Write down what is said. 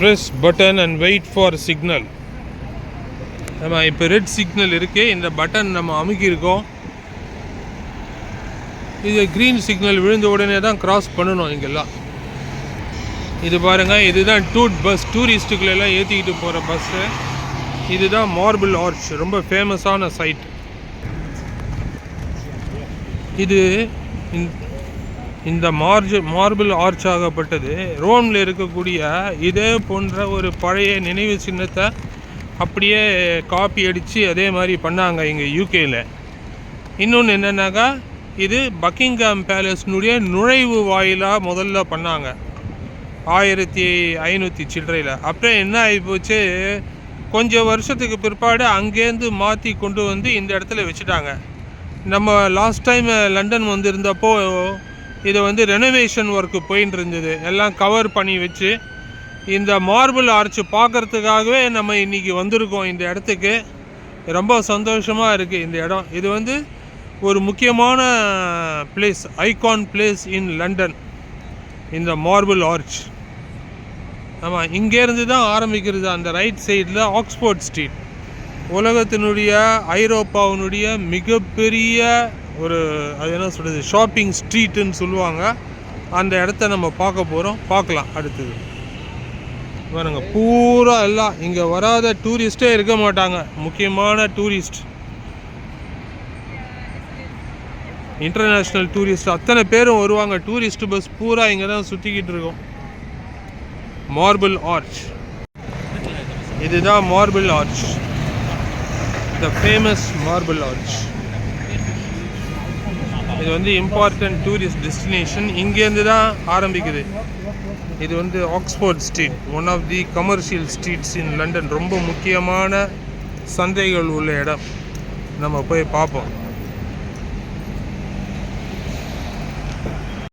Press button and wait for signal நம்ம இப்போ red signal இருக்கு இந்த பட்டன் நம்ம அமுக்கியிருக்கோம். இது க்ரீன் சிக்னல் விழுந்த உடனே தான் க்ராஸ் பண்ணணும் இங்கெல்லாம். இது பாருங்கள் இதுதான் டூட் பஸ் டூரிஸ்ட்டுகளெல்லாம் ஏற்றிக்கிட்டு போகிற பஸ்ஸு இதுதான் மார்பிள் ஆர்ச் ரொம்ப ஃபேமஸான சைட் இது இந்த மார்ஜ் மார்பிள் ஆர்ச் ஆகப்பட்டது. ரோமில் இருக்கக்கூடிய இதே போன்ற ஒரு பழைய நினைவு சின்னத்தை அப்படியே காப்பி அடித்து அதே மாதிரி பண்ணாங்க இங்கே யூகேயில் இன்னொன்று என்னென்னாக்கா இது பக்கிங்ஹாம் பேலஸ்னுடைய நுழைவு வாயிலாக முதல்ல பண்ணாங்க. ஆயிரத்தி ஐநூற்றி சில்லறையில். அப்புறம் என்ன ஆகிப்போச்சு கொஞ்சம் வருஷத்துக்கு பிற்பாடு அங்கேருந்து மாற்றி கொண்டு வந்து இந்த இடத்துல வச்சுட்டாங்க. நம்ம லாஸ்ட் டைம் லண்டன் வந்திருந்தப்போ இது வந்து ரெனோவேஷன் ஒர்க்கு போயின்னு இருந்தது எல்லாம் கவர் பண்ணி வச்சு இந்த மார்பிள் ஆர்ச் பார்க்கறதுக்காகவே நம்ம இன்றைக்கி வந்திருக்கோம் இந்த இடத்துக்கு. ரொம்ப சந்தோஷமாக இருக்குது இந்த இடம். இது வந்து ஒரு முக்கியமான place icon place in London இந்த மார்பிள் ஆர்ச் ஆமாம் இங்கேருந்து தான் ஆரம்பிக்கிறது அந்த ரைட் சைடில் ஆக்ஸ்போர்ட் ஸ்ட்ரீட் உலகத்தினுடைய ஐரோப்பாவினுடைய மிகப்பெரிய ஒரு அது என்ன சொல்கிறது ஷாப்பிங் ஸ்ட்ரீட்டுன்னு சொல்லுவாங்க. அந்த இடத்த நம்ம பார்க்க போகிறோம் பார்க்கலாம் அடுத்தது. பாருங்க பூரா எல்லாம் இங்கே வராத டூரிஸ்ட்டே இருக்க மாட்டாங்க. முக்கியமான டூரிஸ்ட் இன்டர்நேஷ்னல் டூரிஸ்ட் அத்தனை பேரும் வருவாங்க. டூரிஸ்ட் பஸ் பூரா இங்கே தான் சுற்றிக்கிட்டு இருக்கோம். மார்பிள் ஆர்ச் இதுதான் marble arch the famous marble arch இது வந்து இம்பார்ட்டன்ட் டூரிஸ்ட் டெஸ்டினேஷன் இங்கேருந்து தான் ஆரம்பிக்குது. இது வந்து Oxford street one of the commercial streets in London ரொம்ப முக்கியமான சந்தைகள் உள்ள இடம். நம்ம போய் பார்ப்போம்.